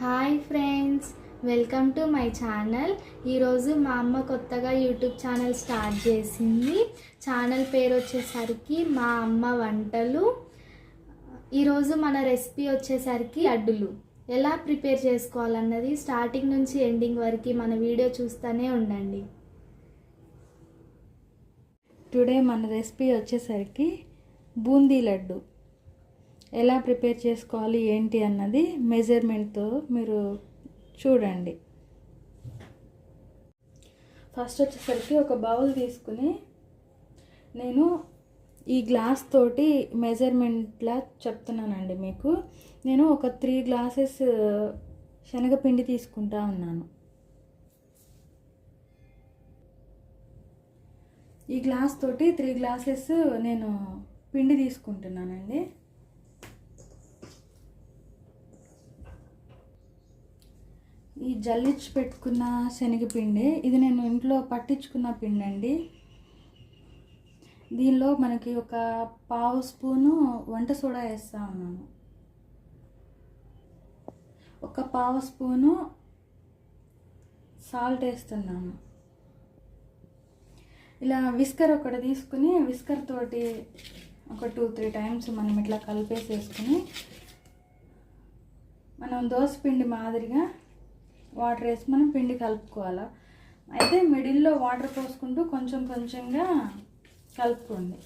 Hi friends welcome to my channel. ఈరోజు మా అమ్మ కొత్తగా యూట్యూబ్ ఛానల్ స్టార్ట్ చేసింది. ఛానల్ పేరు వచ్చేసరికి మా అమ్మ వంటలు. ఈరోజు మన రెసిపీ వచ్చేసరికి లడ్డులు. ఎలా ప్రిపేర్ చేసుకోవాలన్నది స్టార్టింగ్ నుంచి ఎండింగ్ వరకు మన వీడియో చూస్తూనే ఉండండి. టుడే మన రెసిపీ వచ్చేసరికి బూందీ లడ్డు. ఎలా ప్రిపేర్ చేసుకోవాలి ఏంటి అన్నది మెజర్మెంట్తో మీరు చూడండి. ఫస్ట్ వచ్చేసరికి ఒక బౌల్ తీసుకుని నేను ఈ గ్లాస్ తోటి మెజర్మెంట్లా చెప్తున్నానండి మీకు. నేను ఒక త్రీ గ్లాసెస్ శనగపిండి తీసుకుంటా ఉన్నాను. ఈ గ్లాస్ తోటి త్రీ గ్లాసెస్ నేను పిండి తీసుకుంటున్నానండి ఈ జల్లించి పెట్టుకున్న శనగపిండి. ఇది నేను ఇంట్లో పట్టించుకున్న పిండి అండి దీనిలో మనకి ఒక పావు స్పూను వంట సోడా వేస్తా ఉన్నాను. ఒక పావు స్పూను సాల్ట్ వేస్తున్నాను. ఇలా విస్కర్ ఒకటి తీసుకుని విస్కర్ తోటి ఒక టూ త్రీ టైమ్స్ మనం ఇట్లా కలిపేసేసుకుని మనం దోశ పిండి మాదిరిగా వాటర్ వేసి మనం పిండి కలుపుకోవాలి. అయితే మిడిల్లో వాటర్ పోసుకుంటూ కొంచెం కొంచెంగా కలుపుకోండి.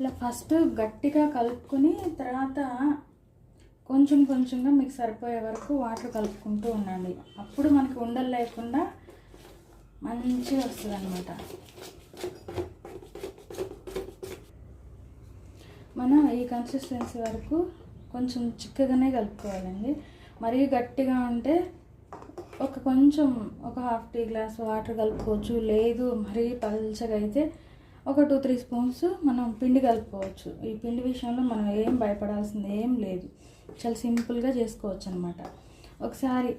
ఇలా ఫస్ట్ గట్టిగా కలుపుకొని తర్వాత కొంచెం కొంచెంగా మీకు సరిపోయే వరకు వాటర్ కలుపుకుంటూ ఉండండి. అప్పుడు మనకి ఉండలు లేకుండా మంచిగా వస్తుంది అనమాట మనం ఈ కన్సిస్టెన్సీ వరకు కొంచెం చిక్కగానే కలుపుకోవాలండి. మరీ గట్టిగా ఉంటే ఒక కొంచెం ఒక హాఫ్ టీ గ్లాస్ వాటర్ కలుపుకోవచ్చు. లేదు మరీ పల్చగా అయితే ఒక టూ త్రీ స్పూన్స్ మనం పిండి కలుపుకోవచ్చు. ఈ పిండి విషయంలో మనం ఏం భయపడాల్సింది ఏం లేదు. చాలా సింపుల్గా చేసుకోవచ్చు అనమాట ఒకసారి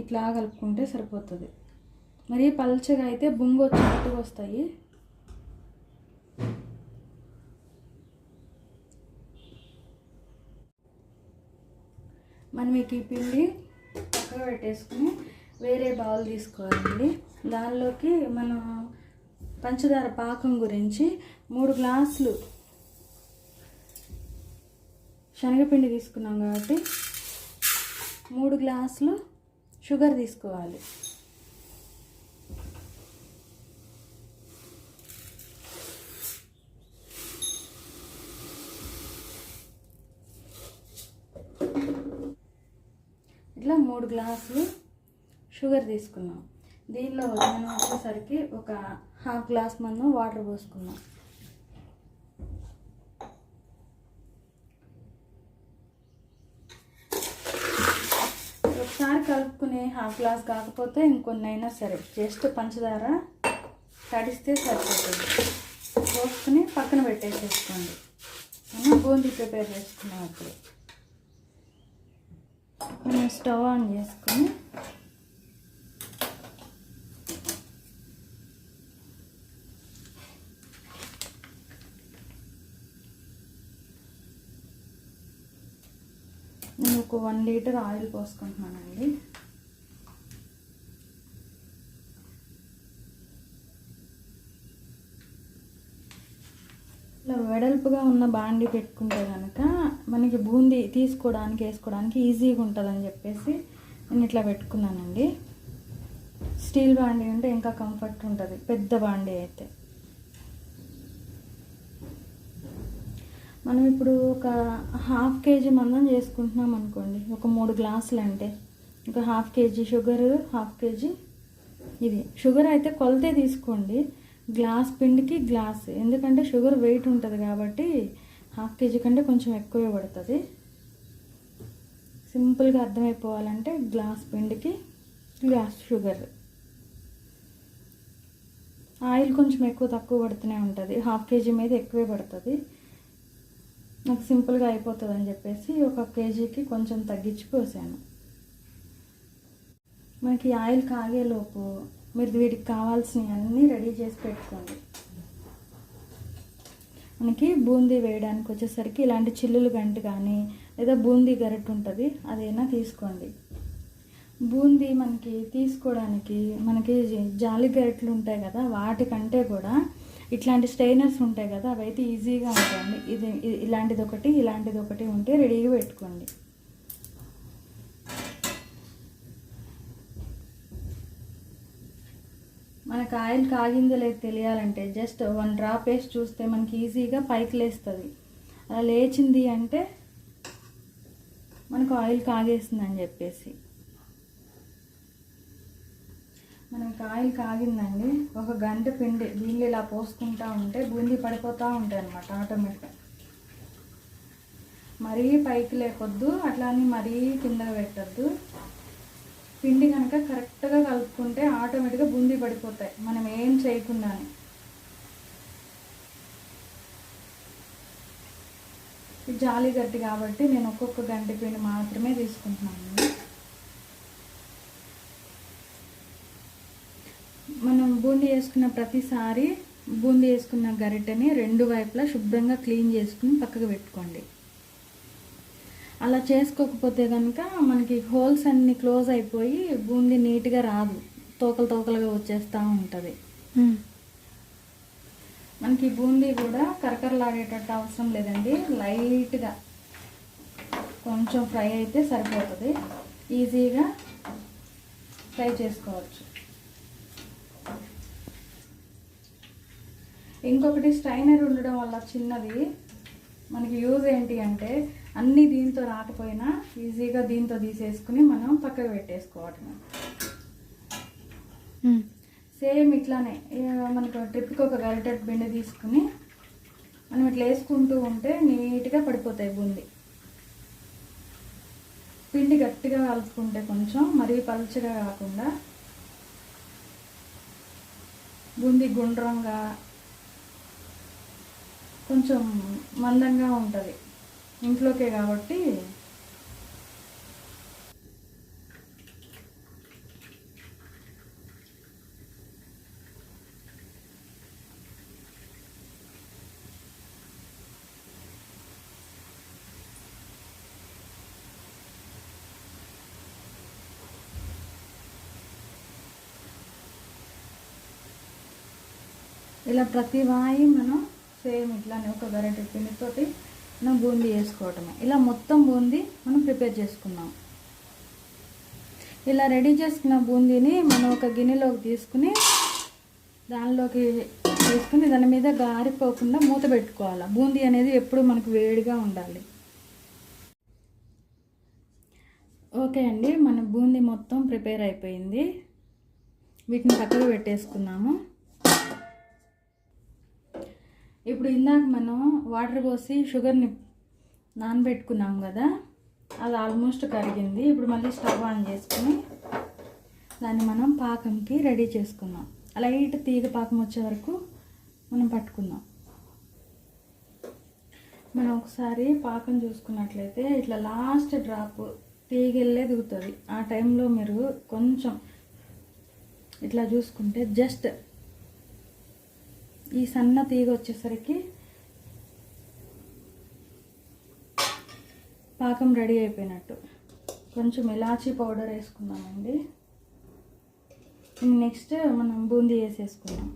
ఇట్లా కలుపుకుంటే సరిపోతుంది. మరీ పల్చగా అయితే బొంగు వచ్చినట్టుగా వస్తాయి. మనం ఈ పిండి పక్కన పెట్టేసుకుని వేరే బౌల్ తీసుకోవాలండి. దానిలోకి మనం పంచదార పాకం గురించి మూడు గ్లాసులు శనగపిండి తీసుకున్నాం కాబట్టి మూడు గ్లాసులు షుగర్ తీసుకోవాలి ఇట్లా మూడు గ్లాసులు షుగర్ తీసుకున్నాం. దీనిలో మనం వచ్చేసరికి ఒక హాఫ్ గ్లాస్ మనం వాటర్ పోసుకున్నాం. ఒకసారి కలుపుకునే హాఫ్ గ్లాస్ కాకపోతే ఇంకొన్ని అయినా సరే జస్ట్ పంచదార తడిస్తే సరిపోతుంది. పోసుకుని పక్కన పెట్టేసేసుకోండి. మనం బూందీ ప్రిపేర్ చేసుకున్నాం అప్పుడు. మనం స్టవ్ ఆన్ చేసుకొని నేను ఒక వన్ లీటర్ ఆయిల్ పోసుకుంటున్నానండి ఇలా వెడల్పుగా ఉన్న బాండి పెట్టుకుంటే కనుక మనకి బూందీ తీసుకోవడానికి వేసుకోవడానికి ఈజీగా ఉంటుందని చెప్పేసి నేను ఇట్లా పెట్టుకున్నానండి. స్టీల్ బాండీ ఉంటే ఇంకా కంఫర్ట్ ఉంటుంది పెద్ద బాండీ అయితే. మనం ఇప్పుడు ఒక హాఫ్ కేజీ మందం చేసుకుంటున్నాం అనుకోండి ఒక మూడు గ్లాసులు అంటే. ఒక half KG sugar half KG ఇది. షుగర్ అయితే కొలతే తీసుకోండి గ్లాస్ పిండికి గ్లాస్. ఎందుకంటే షుగర్ వెయిట్ ఉంటుంది కాబట్టి హాఫ్ కేజీ కంటే కొంచెం ఎక్కువే పడుతుంది. సింపుల్గా అర్థమైపోవాలంటే గ్లాస్ పిండికి గ్లాస్ షుగర్. ఆయిల్ కొంచెం ఎక్కువ తక్కువ పడుతూనే ఉంటుంది. హాఫ్ కేజీ మీద ఎక్కువే పడుతుంది. నాకు సింపుల్గా అయిపోతుంది అని చెప్పేసి ఒక కేజీకి కొంచెం తగ్గించి పోసాను మనకి ఆయిల్ కాగేలోపు మీరు వీటికి కావాల్సినవి అన్నీ రెడీ చేసి పెట్టుకోండి. మనకి బూందీ వేయడానికి వచ్చేసరికి ఇలాంటి చిల్లులు గంట కానీ లేదా బూందీ గరిటె ఉంటుంది అదైనా తీసుకోండి. బూందీ మనకి తీసుకోవడానికి మనకి జాలి గరిటెలు ఉంటాయి కదా వాటికంటే కూడా ఇట్లాంటి స్టైనర్స్ ఉంటాయి కదా అవైతే ఈజీగా ఉంటాయండి. ఇది ఇది- ఇలాంటిది ఒకటి ఇలాంటిది ఒకటి ఉంటే రెడీగా పెట్టుకోండి. మనకు ఆయిల్ కాగిందో లేదు తెలియాలంటే జస్ట్ వన్ డ్రాప్ వేసి చూస్తే మనకి ఈజీగా పైకి లేస్తుంది. అలా లేచింది అంటే మనకు ఆయిల్ కాగేసిందని చెప్పేసి. మనకి ఆయిల్ కాగిందండి. ఒక గంట పిండి దీనిలో ఇలా పోసుకుంటా ఉంటే బూందీ పడిపోతూ ఉంటాయి అన్నమాట ఆటోమేటిక్గా మరీ పైకి లేకొద్దు అట్లా అని మరీ కింద పెట్టద్దు. పిండి కనుక కరెక్ట్గా కలుపుకుంటే ఆటోమేటిక్గా బూందీ పడిపోతాయి. మనం ఏం చేయకుండానే. జాలి గట్టి కాబట్టి నేను ఒక్కొక్క గంటి పిండి మాత్రమే తీసుకుంటున్నాను. మనం బూందీ వేసుకున్న ప్రతిసారి బూందీ వేసుకున్న గరిటెని రెండు వైపులా శుభ్రంగా క్లీన్ చేసుకుని పక్కకు పెట్టుకోండి. అలా చేసుకోకపోతే కనుక మనకి హోల్స్ అన్ని క్లోజ్ అయిపోయి బూందీ నీట్గా రాదు. తోకలు తోకలుగా వచ్చేస్తూ ఉంటుంది. మనకి బూందీ కూడా కరకరలాడేటట్టు అవసరం లేదండి. లైట్గా కొంచెం ఫ్రై అయితే సరిపోతుంది. ఈజీగా ఫ్రై చేసుకోవచ్చు. ఇంకొకటి స్ట్రైనర్ ఉండడం వల్ల చిన్నది. మనకి యూజ్ ఏంటి అంటే అన్నీ దీంతో రాకపోయినా ఈజీగా దీంతో తీసేసుకుని మనం పక్కకు పెట్టేసుకోవటం. సేమ్ ఇట్లానే మనకు ట్రిప్కి ఒక గరిటెడ్ బిందె తీసుకుని మనం ఇట్లా వేసుకుంటూ ఉంటే నీట్గా పడిపోతాయి బూంది. పిండి గట్టిగా కలుపుకుంటే కొంచెం మరీ పలుచగా కాకుండా బూందీ గుండ్రంగా కొంచెం మందంగా ఉంటుంది. ఇంట్లోకే కాబట్టి ఇలా ప్రతి వాయి మనం సేమ్ ఇట్లానే ఒక గరిటె పిండితోటి మనం బూందీ వేసుకోవటమే ఇలా మొత్తం బూందీ మనం ప్రిపేర్ చేసుకున్నాం. ఇలా రెడీ చేసుకున్న బూందీని మనం ఒక గిన్నెలోకి తీసుకుని దానిలోకి తీసుకుని దాని మీద గారిపోకుండా మూత పెట్టుకోవాలి. బూందీ అనేది ఎప్పుడు మనకు వేడిగా ఉండాలి. ఓకే అండి మన బూందీ మొత్తం ప్రిపేర్ అయిపోయింది. వీటిని పక్కకు పెట్టేసుకున్నాము. ఇప్పుడు ఇందాక మనం వాటర్ పోసి షుగర్ని నానబెట్టుకున్నాం కదా అది ఆల్మోస్ట్ కరిగింది. ఇప్పుడు మళ్ళీ స్టవ్ ఆన్ చేసుకుని దాన్ని మనం పాకంకి రెడీ చేసుకుందాం. లైట్ తీగ పాకం వచ్చే వరకు మనం పట్టుకుందాం. మనం ఒకసారి పాకం చూసుకున్నట్లయితే ఇట్లా లాస్ట్ డ్రాప్ తీగెళ్ళే దిగుతుంది. ఆ టైంలో మీరు కొంచెం ఇట్లా చూసుకుంటే జస్ట్ ఈ సన్న తీగ వచ్చేసరికి పాకం రెడీ అయిపోయినట్టు. కొంచెం ఇలాచీ పౌడర్ వేసుకుందామండి. నెక్స్ట్ మనం బూందీ వేసేసుకుందాం.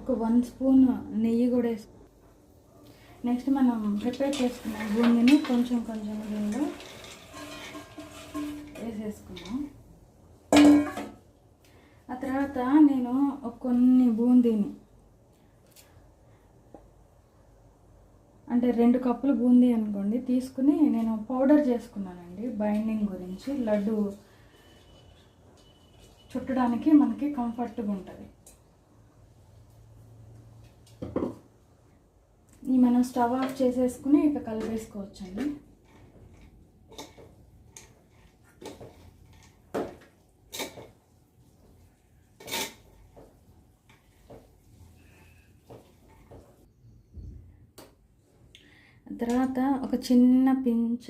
ఒక వన్ స్పూన్ నెయ్యి కూడా వేసుకున్నాం నెక్స్ట్ మనం ప్రిపేర్ చేసుకున్న బూందీని కొంచెం కొంచెం దీనిలో రెండు కప్పులు బూందీ అనుకోండి తీసుకుని నేను పౌడర్ చేసుకున్నానండి బైండింగ్ గురించి లడ్డు చుట్టడానికి మనకి కంఫర్ట్గా ఉంటుంది. ఈ మనం స్టవ్ ఆఫ్ చేసేసుకుని ఇక కలిపేసుకోవచ్చండి తర్వాత ఒక చిన్న పించ్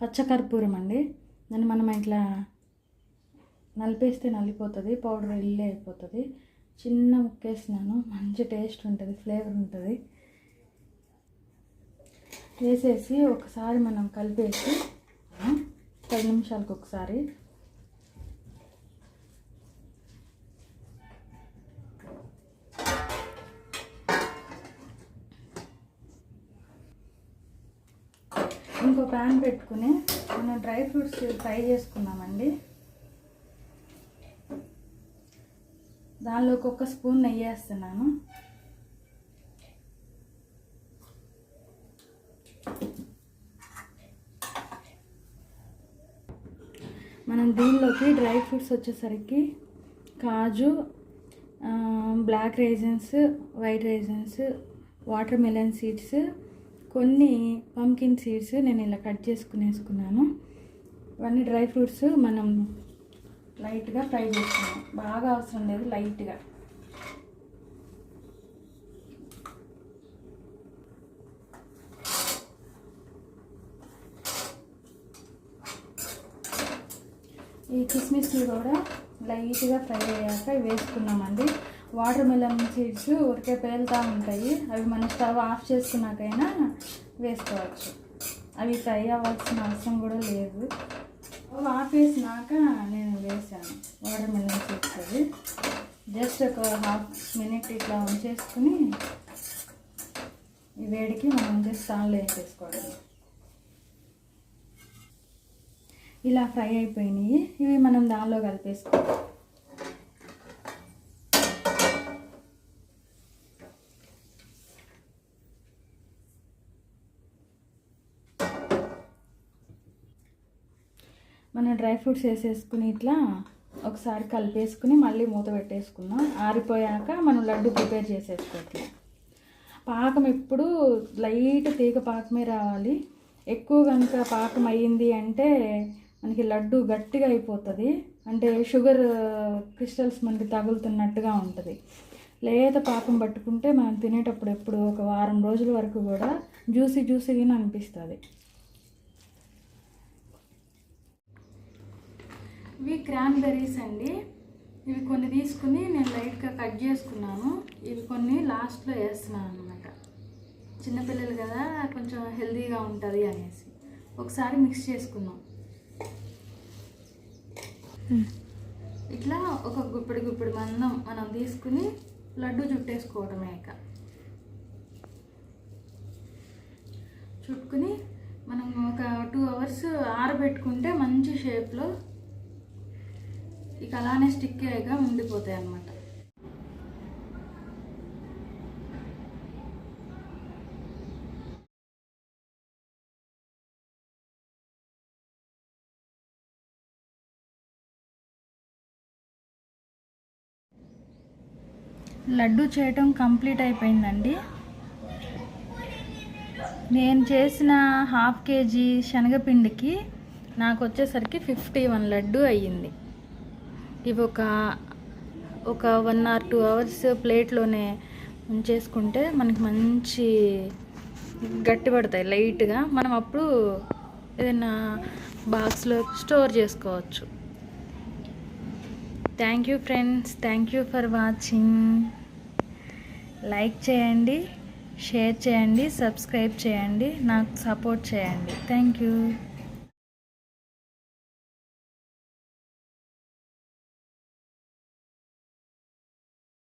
పచ్చకర్పూరం అండి. దాన్ని మనం ఇట్లా నలిపేస్తే నలిపోతుంది పౌడర్ ఇల్లే అయిపోతుంది. చిన్న ముక్కేసినాను మంచి టేస్ట్ ఉంటుంది ఫ్లేవర్ ఉంటుంది. వేసేసి ఒకసారి మనం కలిపేసి పది నిమిషాలకు ఒకసారి పాన్ పెట్టుకుని మనం డ్రై ఫ్రూట్స్ ఫ్రై చేసుకున్నామండి దానిలోకి ఒక స్పూన్ నెయ్యి వేస్తున్నాను. మనం దీనిలోకి డ్రై ఫ్రూట్స్ వచ్చేసరికి కాజు black raisins white raisins watermelon seeds కొన్ని పంకిన్ సీడ్స్ నేను ఇలా కట్ చేసుకుని వేసుకున్నాను ఇవన్నీ డ్రై ఫ్రూట్స్ మనం లైట్గా ఫ్రై చేసుకున్నాం. బాగా అవసరం లేదు లైట్గా ఈ కిస్మిస్లు కూడా లైట్గా ఫ్రై అయ్యాక వేసుకున్నామండి. వాటర్ మిలన్ సీడ్స్ ఉరికే పేలుతూ ఉంటాయి. అవి మన స్టవ్ ఆఫ్ చేసుకున్నాకైనా వేసుకోవచ్చు. అవి ఫ్రై అవ్వాల్సిన అవసరం కూడా లేదు. అవి ఆఫ్ వేసినాక నేను వేసాను వాటర్ మిలన్ సీడ్స్ అవి. జస్ట్ ఒక హాఫ్ మినిట్ ఇట్లా ఉంచేసుకుని ఈ వేడికి మనం జస్ట్ దానిలో వేసేసుకోవడం ఇలా ఫ్రై అయిపోయినాయి. ఇవి మనం దానిలో కలిపేసుకోవాలి. మనం డ్రై ఫ్రూట్స్ వేసేసుకుని ఇట్లా ఒకసారి కలిపేసుకుని మళ్ళీ మూత పెట్టేసుకుందాం. ఆరిపోయాక మనం లడ్డు ప్రిపేర్ చేసేసుకోవచ్చు పాకం ఎప్పుడు లైట్ తీగ పాకమే రావాలి. ఎక్కువ కనుక పాకం అయ్యింది అంటే మనకి లడ్డు గట్టిగా అయిపోతుంది. అంటే షుగర్ క్రిస్టల్స్ మనకి తగులుతున్నట్టుగా ఉంటుంది. లేత పాకం పట్టుకుంటే మనం తినేటప్పుడు ఎప్పుడు ఒక వారం రోజుల వరకు కూడా జ్యూసీ జ్యూసీగా అనిపిస్తుంది. ఇవి క్రాన్బెర్రీస్ అండి. ఇవి కొన్ని తీసుకుని నేను లైట్గా కట్ చేసుకున్నాను. ఇవి కొన్ని లాస్ట్లో వేస్తున్నాను అనమాట చిన్నపిల్లలు కదా కొంచెం హెల్దీగా ఉంటుంది అనేసి. ఒకసారి మిక్స్ చేసుకున్నాం ఇట్లా ఒక గుప్పిడి గుప్పిడి మందం మనం తీసుకుని లడ్డు చుట్టేసుకోవటమే ఇక. చుట్టుకుని మనం ఒక టూ అవర్స్ ఆరబెట్టుకుంటే మంచి షేప్లో ఇక అలానే స్టిక్ అయ్యగా ఉండిపోతాయి అన్నమాట. లడ్డు చేయటం కంప్లీట్ అయిపోయిందండి. నేను చేసిన హాఫ్ కేజీ శనగపిండికి నాకు వచ్చేసరికి ఫిఫ్టీ వన్ లడ్డు అయ్యింది. ఇవి ఒక ఒక వన్ ఆర్ టూ అవర్స్ ప్లేట్లోనే ఉంచేసుకుంటే మనకి మంచి గట్టి పడతాయి లైట్గా మనం అప్పుడు ఏదైనా బాక్స్లో స్టోర్ చేసుకోవచ్చు. Thank you friends thank you for watching like చేయండి షేర్ చేయండి సబ్స్క్రైబ్ చేయండి నాకు సపోర్ట్ చేయండి. Thank you